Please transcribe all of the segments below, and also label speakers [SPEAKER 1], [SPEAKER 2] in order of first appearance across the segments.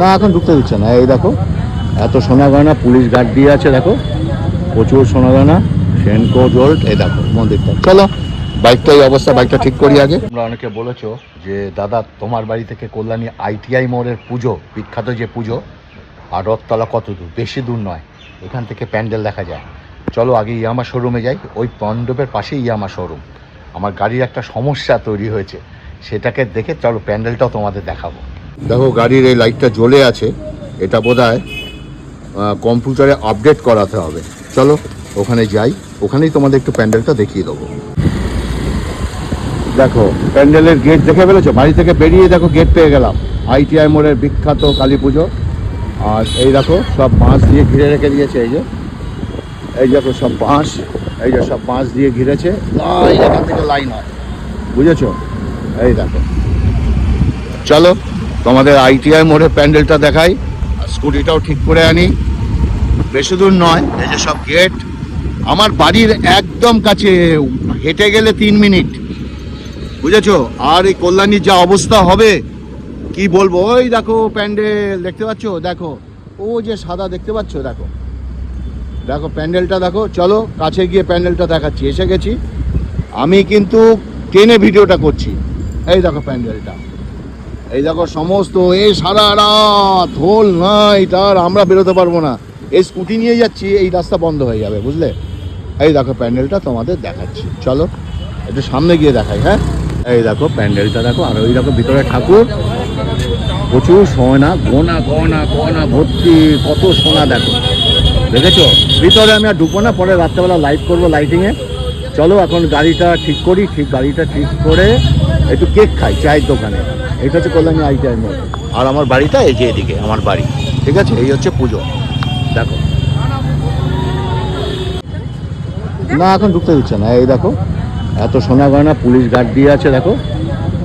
[SPEAKER 1] না, এখন ঢুকতে দিচ্ছে না। এই দেখো, এত সোনা গয়না পুলিশ গার্ড দিয়ে আছে, দেখো। প্রচুর সোনা গয়না সেনকো, জোল্ট, এই দেখো, মন্দিরটা। চলো বাইকটা এই অবস্থা, বাইকটা ঠিক করি আগে। তোমরা অনেকে বলেছ যে, দাদা, তোমার বাড়ি থেকে কল্যাণী আইটিআই মোড়ের পুজো, বিখ্যাত যে পুজো, আর রথতলা কত দূর? বেশি দূর নয়। এখান থেকে প্যান্ডেল দেখা যায়। চলো, আগে ইয়ামা শোরুমে যাই। ওই মণ্ডপের পাশেই ইয়ামা শোরুম। আমার গাড়ির একটা সমস্যা তৈরি হয়েছে। সেটাকে দেখে চলো, প্যান্ডেলটাও তোমাদের দেখাবো। দেখো, গাড়ির এই লাইটটা জ্বলে আছে। এটা বোধ কম্পিউটারে আপডেট করাতে হবে। চলো, ওখানে যাই। ওখানেই তোমাদের একটু প্যান্ডেলটা দেখিয়ে দেবো। দেখো, প্যান্ডেলের গেট দেখে ফেলেছো? বাড়ি থেকে বেরিয়ে দেখো গেট পেয়ে গেলাম। আইটিআই মোড়ের বিখ্যাত কালী পুজো। আর এই দেখো, সব বাঁশ দিয়ে ঘিরে রেখে দিয়েছে, এই যে। এই দেখো, সব বাঁশ। এই যে সব বাঁশ দিয়ে ঘিরেছে। এখান থেকে লাইন হয়। বুঝেছ? এই দেখো। চলো। তোমাদের আইটিআই মোড়ের প্যান্ডেলটা দেখাই, স্কুটিটাও ঠিক করে আনি। বেশি দূর নয়, এই যে সব গেট আমার বাড়ির একদম কাছে, হেঁটে গেলে তিন মিনিট। বুঝেছ? আর এই কল্যাণীর যা অবস্থা হবে, কি বলব? ওই দেখো প্যান্ডেল, দেখতে পাচ্ছো? দেখো, ও যে সাদা, দেখতে পাচ্ছো? দেখো। দেখো প্যান্ডেলটা, দেখো। চলো, কাছে গিয়ে প্যান্ডেলটা দেখাচ্ছি। এসে গেছি। আমি কিন্তু টেনে ভিডিওটা করছি। এই দেখো প্যান্ডেলটা। এই দেখো, সমস্ত এই সারা রাত, হোল নাইট, আর আমরা বেরোতে পারব না। এই স্কুটি নিয়ে যাচ্ছি, এই রাস্তা বন্ধ হয়ে যাবে, বুঝলে? এই দেখো, প্যান্ডেলটা তোমাদের দেখাচ্ছি। চলো, একটু সামনে গিয়ে দেখাই হ্যাঁ? এই দেখো, প্যান্ডেলটা দেখো, আর ওই দেখো, ভিতরে ঠাকুর। প্রচুর সোনা, গোনা, গনা গনা, ভর্তি, কত সোনা দেখো। দেখেছ? ভিতরে আমি আর ঢুকবো না, পরে রাত্রেবেলা লাইট করব লাইটিংয়ে চলো, এখন গাড়িটা ঠিক করি, ঠিক গাড়িটা ঠিক করে একটু কেক খাই, চায়ের দোকানে। এটা হচ্ছে কল্যাণী আইটিআই মোড় আর আমার বাড়িটা এই যে এদিকে আমার বাড়ি। ঠিক আছে? এই হচ্ছে পুজো। দেখো। না এখন ঢুকতে দিচ্ছে না। এই দেখো এত সোনা গয়না পুলিশ গার্ড দিয়ে আছে দেখো।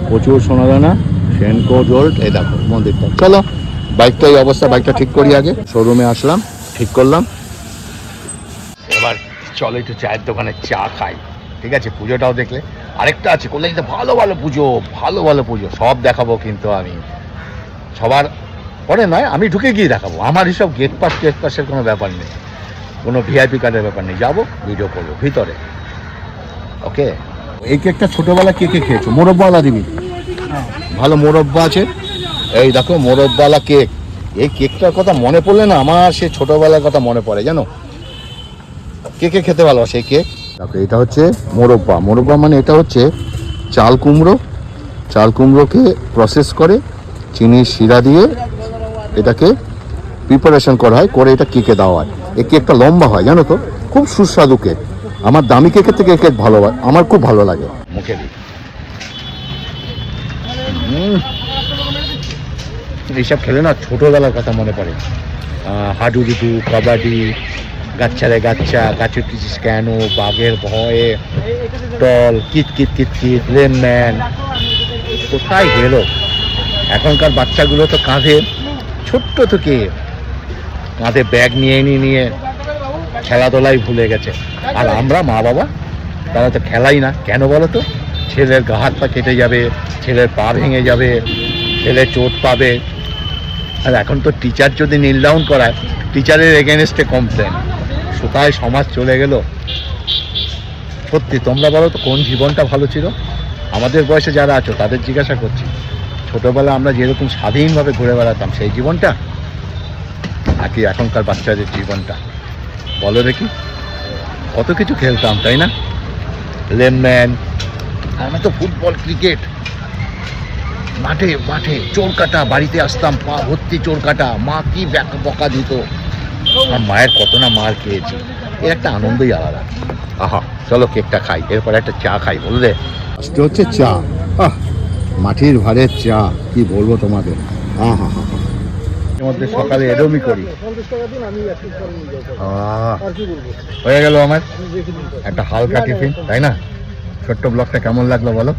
[SPEAKER 1] প্রচুর সোনা গয়না সেনকো জোল্ট এই দেখো মন্দিরটা। চলো বাইকটা এই অবস্থা বাইকটা ঠিক করি আগে। শোরুমে আসলাম ঠিক করলাম। এবার চলো একটু চায়ের দোকানে চা খাই। ঠিক আছে? পুজোটাও দেখলে। আরেকটা আছে কল্যাণীতে ভালো ভালো পুজো, ভালো ভালো পুজো, সব দেখাবো কিন্তু আমি। সবার পরে নয়, আমি ঢুকে গিয়ে দেখাবো। আমার হিসাব গেট পাস গেট পাসের কোনো ব্যাপার নেই। কোনো ভিআইপি কার্ডের ব্যাপার নেই। যাব ভিডিও করব, ভিতরে। ওকে? এই কেকটা ছোটোবেলা কে কে খেয়েছো? মোরব্বাওয়ালা দিবি ভালো মোরব্বা আছে। এই দেখো, মোরব্বালা কেক এই কেকটার কথা মনে পড়লে না, আমার সে ছোটোবেলার কথা মনে পড়ে, জানো? কে কে খেতে ভালোবাসে এই কেক দেখো, এটা হচ্ছে মোরব্বা। মোরব্বা মানে এটা হচ্ছে চাল কুমড়ো। চাল কুমড়োকে প্রসেস করে চিনি শিরা দিয়ে এটাকে প্রিপারেশন করা হয়, করে এটা কেকে দেওয়া হয়। এ কেকটা লম্বা হয়, জানো তো? খুব সুস্বাদু কেক আমার দামি কেকের থেকে কেক ভালো হয়, আমার খুব ভালো লাগে। মুখে এইসব খেলে না ছোটোবেলার কথা মনে পড়ে। হাডুডুডু, কাবাডি গাচ্ছারে গাচ্চা গাছের কিছু কেন, বাঘের ভয়ে, টল, কিত কিত কিত কিত লেনম্যান কোথায় গেল? এখনকার বাচ্চাগুলো তো কাঁধে, ছোট্ট থেকে কাঁধে ব্যাগ নিয়ে নিয়ে নিয়ে খেলাধুলাই ভুলে গেছে। আর আমরা মা বাবা, তারা তো খেলাই না। কেন বলো তো? ছেলের গা হাত পা কেটে যাবে, ছেলের পা ভেঙে যাবে, ছেলে চোট পাবে। আর এখন তো টিচার যদি নীল ডাউন করায় টিচারের এগেনস্টে কমপ্লেন কোথায় সমাজ চলে গেল? সত্যি, তোমরা বলো তো কোন জীবনটা ভালো ছিল? আমাদের বয়সে যারা আছো, তাদের জিজ্ঞাসা করছি। ছোটবেলা আমরা যেরকম স্বাধীনভাবে ঘুরে বেড়াতাম, সেই জীবনটা? নাকি এখনকার বাচ্চাদের জীবনটা? বলো দেখি। কত কিছু খেলতাম, তাই না? লেমম্যান আমরা তো ফুটবল, ক্রিকেট। মাঠে মাঠে চোর কাটা, বাড়িতে আসতাম, পা ভর্তি চোর কাটা, মা কি বকা দিত? আর মায়ের কত না মার খেয়েছি। এর একটা আনন্দই আলাদা। আহা চলো কেকটা খাই এরপর একটা চা খাই বুঝলে? আজকে হচ্ছে চা। আহ মাটির ভারের চা কি বলব তোমাদের? আহা হা এর মধ্যে সকালে এরমই করি। আহ, হয়ে গেল আমার। একটা হালকা টিফিন তাই না? ছোট্ট ব্লগটা কেমন লাগল বলো?